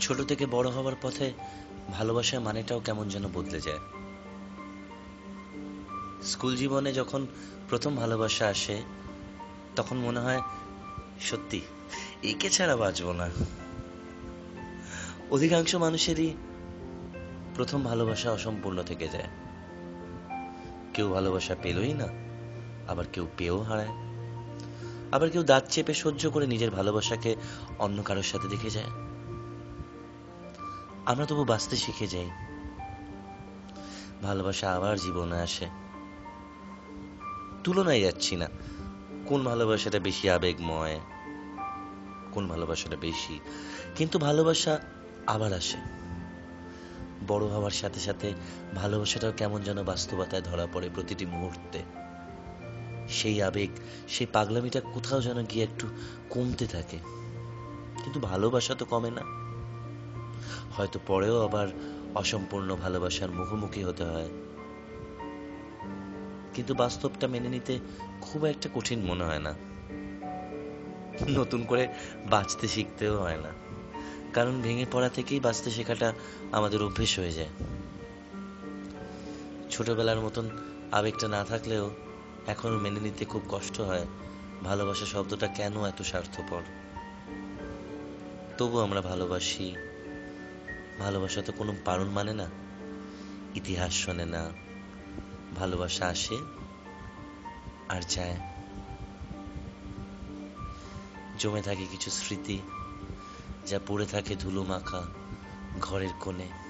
ছোট থেকে বড় হওয়ার পথে ভালোবাসার মানেটাও কেমন যেন বদলে যায়। স্কুল জীবনে যখন প্রথম ভালোবাসা আসে, তখন মনে হয়, সত্যি, একে ছাড়া বাঁচবো না। অধিকাংশ মানুষেরই প্রথম ভালোবাসা অসম্পূর্ণ থেকে যায়। কেউ ভালোবাসা পেলই না, আবার কেউ পেয়েও হারায়। আবার কেউ দাঁত চেপে সহ্য করে নিজের ভালোবাসাকে অন্য কারোর সাথে দেখে যায়। আমরা তবু বাঁচতে শিখে যাই। ভালোবাসা আবার জীবনে আসে। তুলনায় যাচ্ছি না। কোন ভালোবাসাটা বেশি আবেগময়, কোন ভালোবাসাটা বেশি। কিন্তু ভালোবাসা আবার আসে। বড় হওয়ার সাথে সাথে ভালোবাসাটাও কেমন যেন বাস্তবতায় ধরা পড়ে প্রতিটি মুহূর্তে। সেই আবেগ, সেই পাগলামিটা কোথাও যেন গিয়ে একটু কমতে থাকে। কিন্তু ভালোবাসা তো কমে না। হয়তো পরেও আবার অসম্পূর্ণ ভালোবাসার মুখোমুখি হতে হয়। কিন্তু বাস্তবটা মেনে নিতে খুব একটা কঠিন মনে হয় না। নতুন করে বাঁচতে শিখতেও হয় না। কারণ ভেঙে পড়া থেকেই বাঁচতে শেখাটা আমাদের অভ্যেস হয়ে যায়। ছোটবেলার মতন আবেগটা না থাকলেও এখনও মেনে নিতে খুব কষ্ট হয় ভালোবাসা শব্দটা কেন এত স্বার্থপর? তবু আমরা ভালোবাসি ভালোবাসা তো কোনো বারণ মানে না। ইতিহাস শোনে না, ভালোবাসা আসে আর যায়। জমে থাকে কিছু স্মৃতি যা পড়ে থাকে ধুলো মাখা ঘরের কোণে।